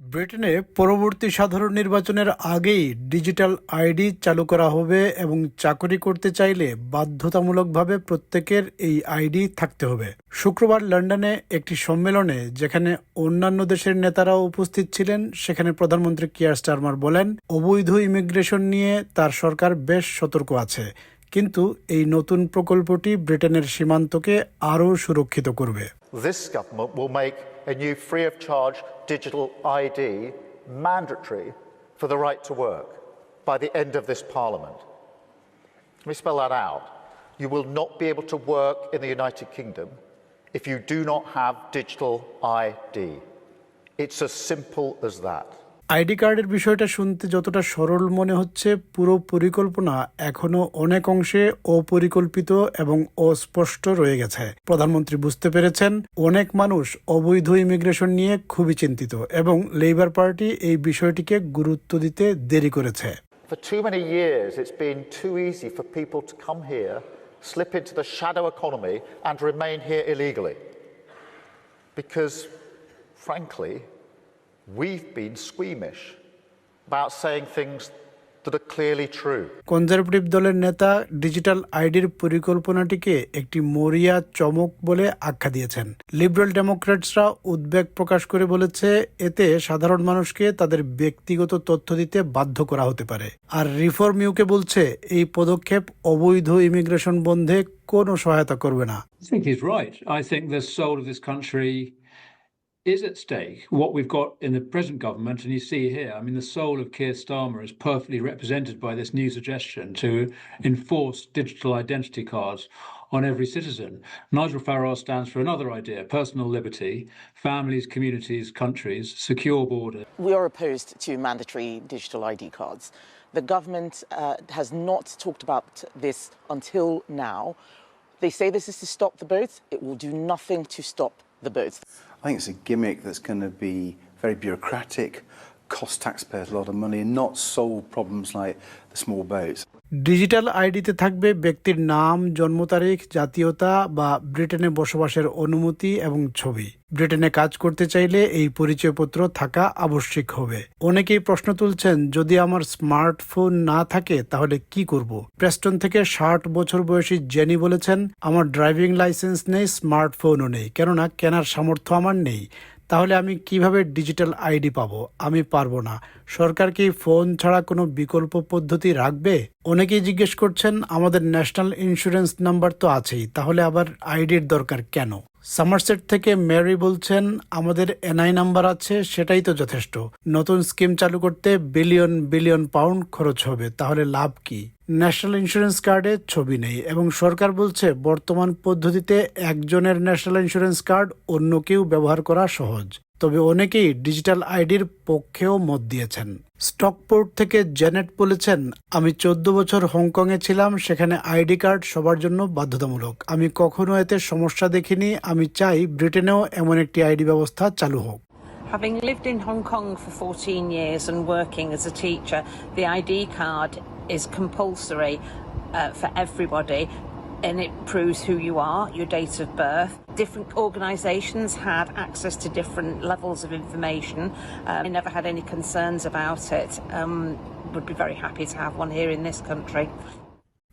ব্রিটেনে পরবর্তী সাধারণ নির্বাচনের আগেই ডিজিটাল আইডি চালু করা হবে এবং চাকরি করতে চাইলে বাধ্যতামূলকভাবে প্রত্যেকের এই আইডি থাকতে হবে। শুক্রবার লন্ডনে একটি সম্মেলনে যেখানে অন্যান্য দেশের নেতারাও উপস্থিত ছিলেন, সেখানে প্রধানমন্ত্রী কিয়ার স্টারমার বলেন, অবৈধ ইমিগ্রেশন নিয়ে তার সরকার বেশ সতর্ক আছে, কিন্তু এই নতুন প্রকল্পটি ব্রিটেনের সীমান্তকে আরও সুরক্ষিত করবে। This government will make a new free of charge digital ID mandatory for the right to work by the end of this parliament. Let me spell that out. You will not be able to work in the United Kingdom if you do not have digital ID. It's as simple as that. ID কার্ডের বিষয়টা শুনতে যতটা সরল মনে হচ্ছে পুরো পরিকল্পনা এখনও অনেক অংশে অপরিকল্পিত এবং অস্পষ্ট রয়ে গেছে প্রধানমন্ত্রী বুঝতে পেরেছেন অনেক মানুষ অবৈধ ইমিগ্রেশন নিয়ে খুবই চিন্তিত এবং লেবার পার্টি এই বিষয়টিকে গুরুত্ব দিতে দেরি করেছে For too many years, it's been too easy for people to come here, slip into the shadow economy, and remain here illegally. Because, frankly, we've been squeamish about saying things that are clearly true. Conservative দলের নেতা digital আইডির পরিকল্পনাটিকে একটি মরিয়া চমক বলে আখ্যা দিয়েছেন liberal ডেমোক্র্যাটসরা উদ্বেগ প্রকাশ করে বলেছে এতে সাধারণ মানুষকে তাদের ব্যক্তিগত তথ্য দিতে বাধ্য করা হতে পারে আর রিফর্ম ইউকে বলছে এই পদক্ষেপ অবৈধ ইমিগ্রেশন বন্ধে কোনো সহায়তা করবে না I think he's right. I think the soul of this country is at stake. What we've got in the present government, and you see here, I mean, the soul of Keir Starmer is perfectly represented by this new suggestion to enforce digital identity cards on every citizen. Nigel Farage stands for another idea personal liberty, families, communities, countries, secure borders. We are opposed to mandatory digital ID cards. The government uh, has not talked about this until now. They say this is to stop the boats. It will do nothing to stop the boats. I think it's a gimmick that's going to be very bureaucratic, cost taxpayers a lot of money, and not solve problems like the small boats. Digital আইডিতে থাকবে ব্যক্তির নাম জন্ম তারিখ জাতীয়তা বা ব্রিটেনে বসবাসের অনুমতি এবং ছবি। ব্রিটেনে কাজ করতে চাইলে এই পরিচয়পত্র থাকা আবশ্যিক হবে। অনেকেই প্রশ্ন তুলছেন যদি আমার স্মার্টফোন না থাকে তাহলে কি করব? প্রেস্টন থেকে ষাট বছর বয়সী জেনি বলেছেন আমার ড্রাইভিং লাইসেন্স নেই স্মার্টফোনও নেই। কেননা কেনার সামর্থ্য আমার নেই। তাহলে আমি কীভাবে ডিজিটাল আইডি পাবো? আমি পারব না। সরকার কি ফোন ছাড়া কোনো বিকল্প পদ্ধতি রাখবে? অনেকেই জিজ্ঞেস করছেন, আমাদের ন্যাশনাল ইন্স্যুরেন্স নাম্বার তো আছেই, তাহলে আবার আইডির দরকার কেন? সামারসেট থেকে মেরি বলছেন, আমাদের এনআই নাম্বার আছে, সেটাই তো যথেষ্ট। নতুন স্কিম চালু করতে বিলিয়ন বিলিয়ন পাউন্ড খরচ হবে, তাহলে লাভ কি? ন্যাশনাল ইন্স্যুরেন্স কার্ডে ছবি নেই এবং সরকার বলছে, বর্তমান পদ্ধতিতে একজনের ন্যাশনাল ইন্স্যুরেন্স কার্ড অন্য কেউ ব্যবহার করা সহজ। তবে অনেকেই ডিজিটাল আইডির পক্ষেও মত দিয়েছেন। স্টকপোর্ট থেকে জেনেট বলেছেন আমি চোদ্দ বছর হংকংয়ে ছিলাম সেখানে আইডি কার্ড সবার জন্য বাধ্যতামূলক। আমি কখনো এতে সমস্যা দেখিনি আমি চাই ব্রিটেনেও এমন একটি আইডি ব্যবস্থা চালু হোক। Having lived in Hong Kong for 14 years and working as a teacher, the ID card is compulsory uh, for everybody. And it proves who you are, your date of birth. Different organisations had access to different levels of information. Uh, I never had any concerns about it. Um, would be very happy to have one here in this country.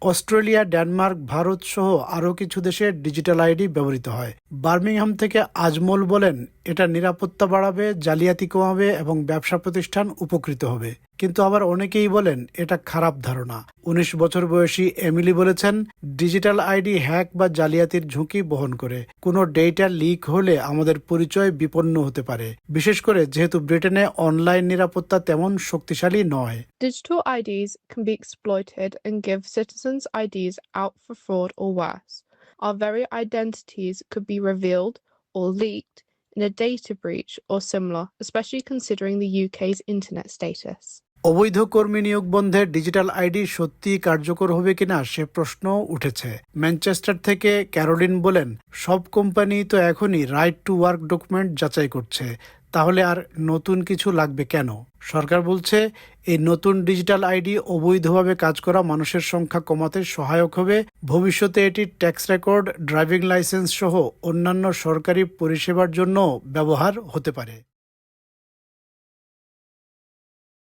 Australia Denmark Bharat সহ আরও কিছু দেশে digital ID ব্যবহৃত হয় Birmingham থেকে আজমল বলেন এটা নিরাপত্তা বাড়াবে জালিয়াতি কমাবে এবং ব্যবসা প্রতিষ্ঠান উপকৃত হবে কিন্তু আবার অনেকেই বলেন এটা খারাপ ধারণা উনিশ বছর বয়সী এমিলি বলেছেন, ডিজিটাল আইডি হ্যাক বা জালিয়াতির ঝুঁকি বহন করে। কোনো ডেটা লিক হলে আমাদের পরিচয় বিপন্ন হতে পারে। বিশেষ করে যেহেতু ব্রিটেনে অনলাইন নিরাপত্তা তেমন শক্তিশালী নয়। Digital IDs be exploited and citizens IDs out for fraud or worse are very identities could be revealed or leaked in a data breach or specially considering the UK's internet status অবৈধ কর্মী নিয়োগ বন্ধে digital ID সত্যি কার্যকর হবে কিনা সে প্রশ্ন উঠেছে। ম্যানচেস্টার থেকে ক্যারোলিন বলেন, সব কোম্পানি তো এখনই রাইট টু ওয়ার্ক ডকুমেন্ট যাচাই করছে। তাহলে আর নতুন কিছু লাগবে কেন? সরকার বলছে, এই নতুন ডিজিটাল আইডি অবৈধভাবে কাজ করা মানুষের সংখ্যা কমাতে সহায়ক হবে। ভবিষ্যতে এটি ট্যাক্স রেকর্ড ড্রাইভিং লাইসেন্স সহ অন্যান্য সরকারি পরিষেবার জন্য ব্যবহার হতে পারে।